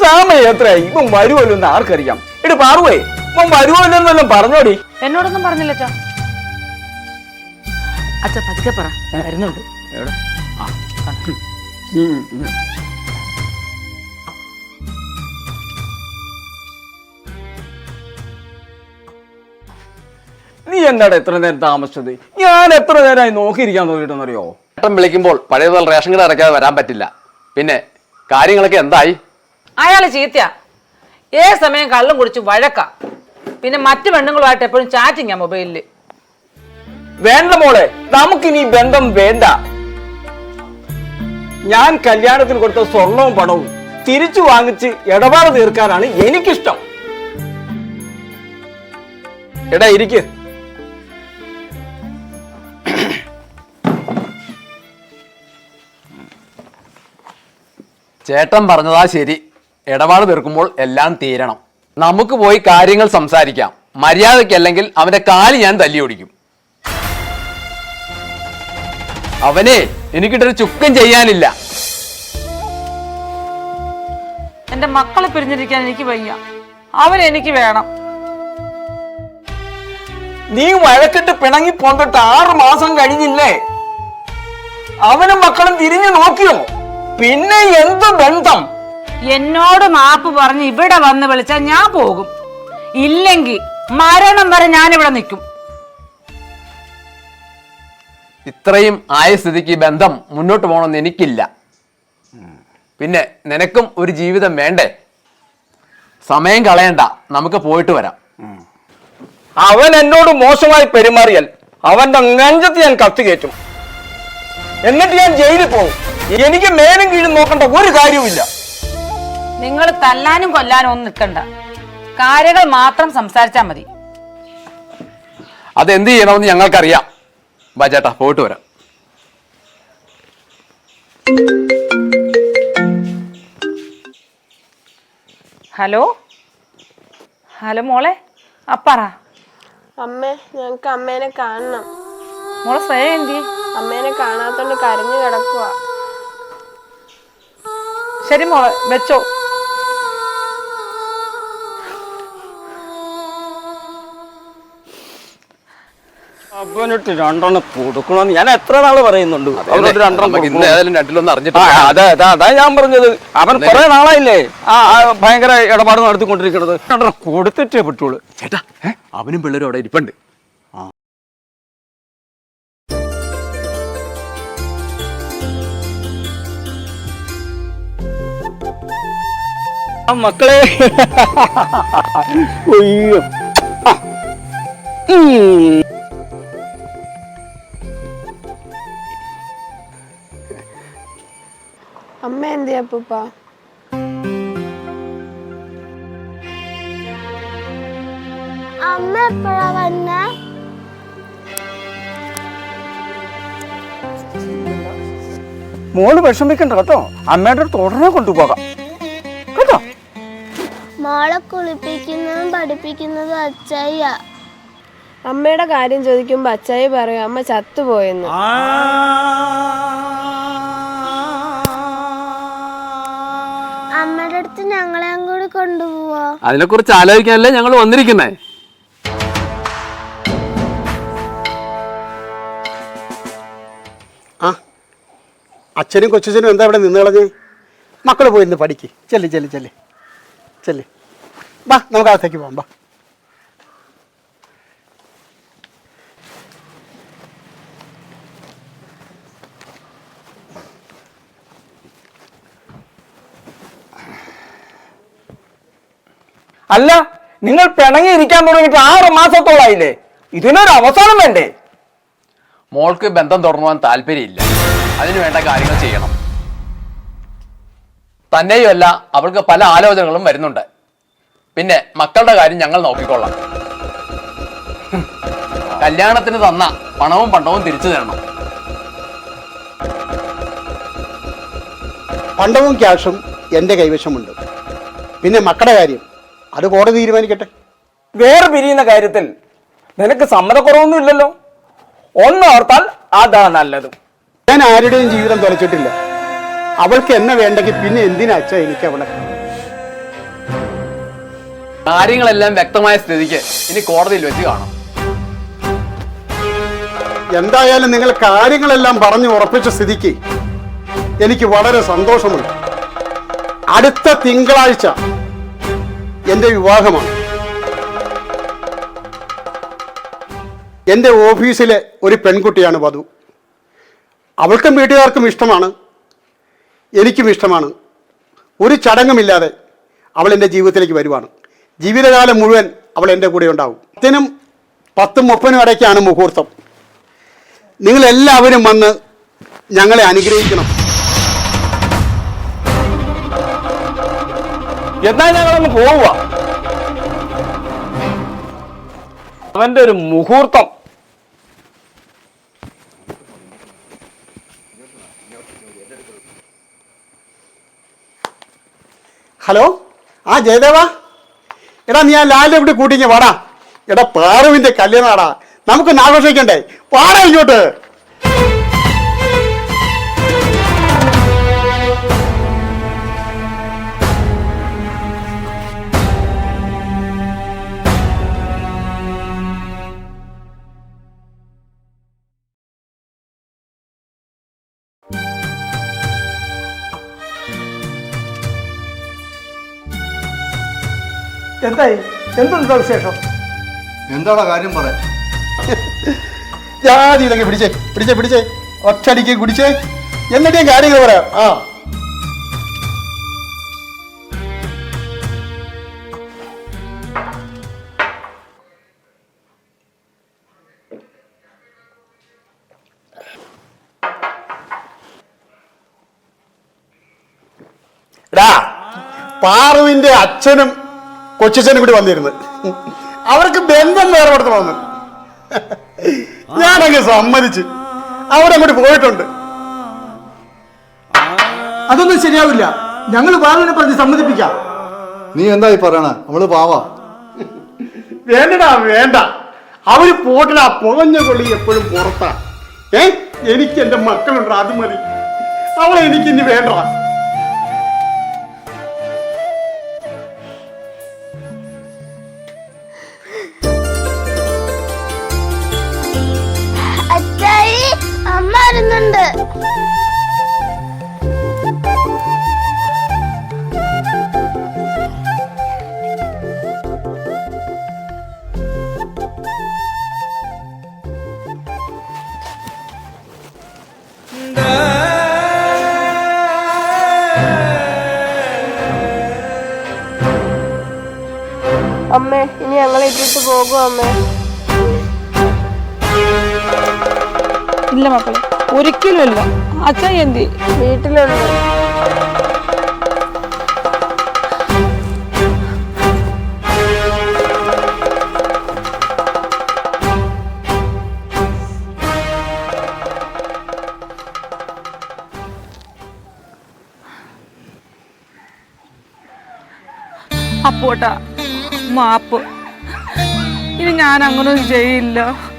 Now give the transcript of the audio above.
സമയം എത്രയായി? ഇപ്പം വരുമല്ലോ എന്ന് ആർക്കറിയാം? എടി പാറുവേ ഇപ്പം വരുമല്ലോ എന്നെല്ലാം പറഞ്ഞോടി. എന്നോടൊന്നും പറഞ്ഞില്ല അച്ഛാ. അച്ഛ പതുക്കെ പറ. ഞാൻ വരുന്നുണ്ട്. എവിടെ? ആ. നീ എന്താടാ എത്ര നേരം താമസിച്ചത്? ഞാൻ എത്ര നേരമായി നോക്കിയിരിക്കാൻ നോക്കിയിട്ടെന്നറിയോ ഏട്ടൻ വിളിക്കുമ്പോൾ പഴയതുപോലെ റേഷൻ കട അടയ്ക്കാതെ വരാൻ പറ്റില്ല. പിന്നെ കാര്യങ്ങളൊക്കെ എന്തായി? അയാൾ ചീത്തയാ ഏത് സമയം കള്ളും കുടിച്ച് വഴക്ക. പിന്നെ മറ്റു പെണ്ണുങ്ങളുമായിട്ട് എപ്പോഴും ചാറ്റിങ്ങാ മൊബൈലിൽ. വേണ്ട മോളെ നമുക്കിനി ബന്ധം വേണ്ട. ഞാൻ കല്യാണത്തിന് കൊടുത്ത സ്വർണവും പണവും തിരിച്ചു വാങ്ങിച്ച് ഇടപാട് തീർക്കാനാണ് എനിക്കിഷ്ടം. എടാ ഇരിക്ക്. ചേട്ടൻ പറഞ്ഞതാ ശരി. ഇടപാട് തീർക്കുമ്പോൾ എല്ലാം തീരണം. നമുക്ക് പോയി കാര്യങ്ങൾ സംസാരിക്കാം. മര്യാദയ്ക്കല്ലെങ്കിൽ അവന്റെ കാൽ ഞാൻ തല്ലി ഓടിക്കും. അവനെ എനിക്കിട്ടൊരു ചുക്കം ചെയ്യാനില്ല. എന്റെ മക്കളെ പിരിഞ്ഞിരിക്കാൻ എനിക്ക് വയ്യ. അവരെനിക്ക് വേണം. നീ വഴക്കിട്ട് പിണങ്ങി പോന്നിട്ട് ആറു മാസം കഴിഞ്ഞില്ലേ? അവനും മക്കളും തിരിഞ്ഞു നോക്കിയോ? പിന്നെ എന്ത് ബന്ധം? എന്നോട് മാപ്പ് പറഞ്ഞ് ഇവിടെ വന്ന് വിളിച്ചാൽ ഞാൻ പോകും. ഇല്ലെങ്കിൽ മരണം വരെ ഞാൻ ഇവിടെ നിൽക്കും. ഇത്രയും ആയ സ്ഥിതിക്ക് ബന്ധം മുന്നോട്ട് പോകണമെന്ന് എനിക്കില്ല. പിന്നെ നിനക്കും ഒരു ജീവിതം വേണ്ടേ? സമയം കളയണ്ട. നമുക്ക് പോയിട്ട് വരാം. അവൻ എന്നോട് മോശമായി പെരുമാറിയാൽ അവന്റെ നെഞ്ചത്ത് ഞാൻ കത്തി കയറ്റും. എന്നിട്ട് ഞാൻ ജയിലിൽ പോകും. എനിക്ക് മേലും കീഴും നോക്കണ്ട ഒരു കാര്യവുമില്ല. നിങ്ങൾ തല്ലാനും കൊല്ലാനും ഒന്നും നിൽക്കണ്ട. കാര്യങ്ങൾ മാത്രം സംസാരിച്ചാൽ മതി. അതെന്ത് ചെയ്യണമെന്ന് ഞങ്ങൾക്കറിയാം. ചേട്ടാ പോയിട്ട് വരാം. ഹലോ? ഹലോ മോളെ അപ്പറ അമ്മേ ഞങ്ങൾക്ക് അമ്മേനെ കാണണം. മോളെ സ്വയം എന്തി അമ്മേനെ കാണാത്തോണ്ട് കരഞ്ഞു കിടക്കുക ശരി മോളെ വെച്ചോ. അവനിട്ട് രണ്ടെണ്ണം കൊടുക്കണമെന്ന് ഞാൻ എത്ര നാൾ പറയുന്നുണ്ട്. അവനോട് രണ്ടെണ്ണം നമുക്ക് ഇന്ന് കൊടുക്കണം. ഏതായാലും രണ്ടിലൊന്ന് ആ, പോകാം. അതെ അതെ അതാ ഞാൻ പറഞ്ഞത്. അവൻ കുറെ നാളായില്ലേ? ആ ആ, ഭയങ്കര ഇടപാട് നടത്തിക്കൊണ്ടിരിക്കണത്. രണ്ടെണ്ണം കൊടുത്തിട്ടേ പറ്റുള്ളൂ. ചേട്ടാ അവനും പിള്ളേരും അവിടെ ഇരിപ്പുണ്ട്. മക്കളെ. അയ്യോ. അമ്മ എന്തിയാ അപ്പൂപ്പ അമ്മ എപ്പോഴാ വന്ന? മോൾ വിഷമിക്കണ്ട കേട്ടോ. അമ്മയുടെ അടുത്ത് ഉടനെ കൊണ്ടുപോകാം. മോളെ കുളിപ്പിക്കുന്നതും പഠിപ്പിക്കുന്നതും അച്ചായ. അമ്മയുടെ കാര്യം ചോദിക്കുമ്പോ അച്ചായി പറയും അമ്മ ചത്തുപോയെന്ന്. അമ്മയുടെ അടുത്ത് ഞങ്ങളെയും കൂടി കൊണ്ടുപോവാ? അതിനെ കുറിച്ച് ആലോചിക്കാനല്ലേ ഞങ്ങൾ വന്നിരിക്കുന്നേ? ആ അച്ഛനും കൊച്ചനും എന്താ ഇവിടെ നിന്ന് കളഞ്ഞ്? മക്കൾ പോയിരുന്ന് പഠിക്ക്. ചെല്ല് ചെല്ല് ചെല്ല്. ചെല്ല്. ബാ നമുക്ക് അകത്തേക്ക് പോകാം ബാ അല്ല നിങ്ങൾ പിണങ്ങി ഇരിക്കാൻ തുടങ്ങിയിട്ട് ആറ് മാസത്തോളായില്ലേ? ഇതിനൊരു അവസാനം വേണ്ടേ? മോൾക്ക് ബന്ധം തുടങ്ങുവാൻ താല്പര്യമില്ല. അതിന് വേണ്ട കാര്യങ്ങൾ ചെയ്യണം. തന്നെയുമല്ല അവൾക്ക് പല ആലോചനകളും വരുന്നുണ്ട്. പിന്നെ മക്കളുടെ കാര്യം ഞങ്ങൾ നോക്കിക്കൊള്ളാം. കല്യാണത്തിന് തന്ന പണവും പണ്ടവും തിരിച്ചു തരണം. പണ്ടവും ക്യാഷും എന്റെ കൈവശമുണ്ട്. പിന്നെ മക്കളുടെ കാര്യം അത് കോടതി തീരുമാനിക്കട്ടെ. വേറെ പിരിയുന്ന കാര്യത്തിൽ നിനക്ക് സമ്മതക്കുറവൊന്നും ഇല്ലല്ലോ ഒന്ന് ഓർത്താൽ അതാ നല്ലത്. ഞാൻ ആരുടെയും ജീവിതം തുലച്ചിട്ടില്ല. അവൾക്ക് എന്നെ വേണ്ടെങ്കിൽ പിന്നെ എന്തിനാ അച്ഛ എനിക്ക് അവളെ? കാര്യങ്ങളെല്ലാം വ്യക്തമായ സ്ഥിതിക്ക് ഇനി കോടതിയിൽ വെച്ച് കാണാം. എന്തായാലും നിങ്ങൾ കാര്യങ്ങളെല്ലാം പറഞ്ഞു ഉറപ്പിച്ച സ്ഥിതിക്ക് എനിക്ക് വളരെ സന്തോഷമുണ്ട്. അടുത്ത തിങ്കളാഴ്ച എന്റെ വിവാഹമാണ്. എന്റെ ഓഫീസിലെ ഒരു പെൺകുട്ടിയാണ് വധു. അവൾക്കും വീട്ടുകാർക്കും ഇഷ്ടമാണ് എനിക്കും ഇഷ്ടമാണ്. ഒരു ചടങ്ങുമില്ലാതെ അവൾ എന്റെ ജീവിതത്തിലേക്ക് വരുവാണ്. ജീവിതകാലം മുഴുവൻ അവൾ എന്റെ കൂടെ ഉണ്ടാവും. പത്തിനും പത്തും മുപ്പതിനും ഇടയ്ക്കാണ് മുഹൂർത്തം. നിങ്ങളെല്ലാവരും വന്ന് ഞങ്ങളെ അനുഗ്രഹിക്കണം. എന്നാ ഞങ്ങളൊന്ന് പോവുക. അവന്റെ ഒരു മുഹൂർത്തം. ഹലോ? ആ ജയദേവാ? എടാ നീ ആ ലാലിനെ വിട്ട് കൂട്ടിങ്ങ വാടാ. എടാ പാറുവിന്റെ കല്യാണാടാ. നമുക്കൊന്ന് ആഘോഷിക്കണ്ടേ വാടാ ഇങ്ങോട്ട്. എന്തായി? എന്തുണ്ടോ വിശേഷം? എന്താടാ കാര്യം പറ. ജാതി ഇതൊക്കെ പിടിച്ചേ പിടിച്ചേ പിടിച്ചേ. ഒറ്റടിക്ക് കുടിച്ചേ എന്നിട്ട് ഞാൻ കാര്യങ്ങൾ പറയാം ആ. പാറുവിന്റെ അച്ഛനും കൊച്ചച്ഛനും കൂടി വന്നിരുന്നു. അവർക്ക് ബന്ധം വേറെ കൊടുത്ത് വന്നു. ഞാനങ്ങ് സമ്മതിച്ച്. അവരങ്ങോട്ട് പോയിട്ടുണ്ട്. അതൊന്നും ശരിയാവില്ല. ഞങ്ങൾ പാറുവിനെ പറഞ്ഞ് സമ്മതിപ്പിക്കാം. നീ എന്തായി പറയണ? നമ്മൾ പാവാ. വേണ്ടടാ വേണ്ട. അവർ പോട്ടടാ പുകഞ്ഞ കൊള്ളി എപ്പോഴും പുറത്താ. ഏ? എനിക്ക് എന്റെ മക്കളുണ്ട് അത് മതി. അവളെ എനിക്ക് ഇനി വേണ്ട അമ്മേ ഇനി ഞങ്ങൾ ഇട്ടിട്ട് പോകും അമ്മേ. ഇല്ല മക്കളെ ഒരിക്കലും ഇല്ല. അച്ഛൻ എന്തി? വീട്ടിലുണ്ട്. അപ്പോട്ടാ മാപ്പ്. ഇനി ഞാൻ അങ്ങനൊന്നും ചെയ്യില്ല.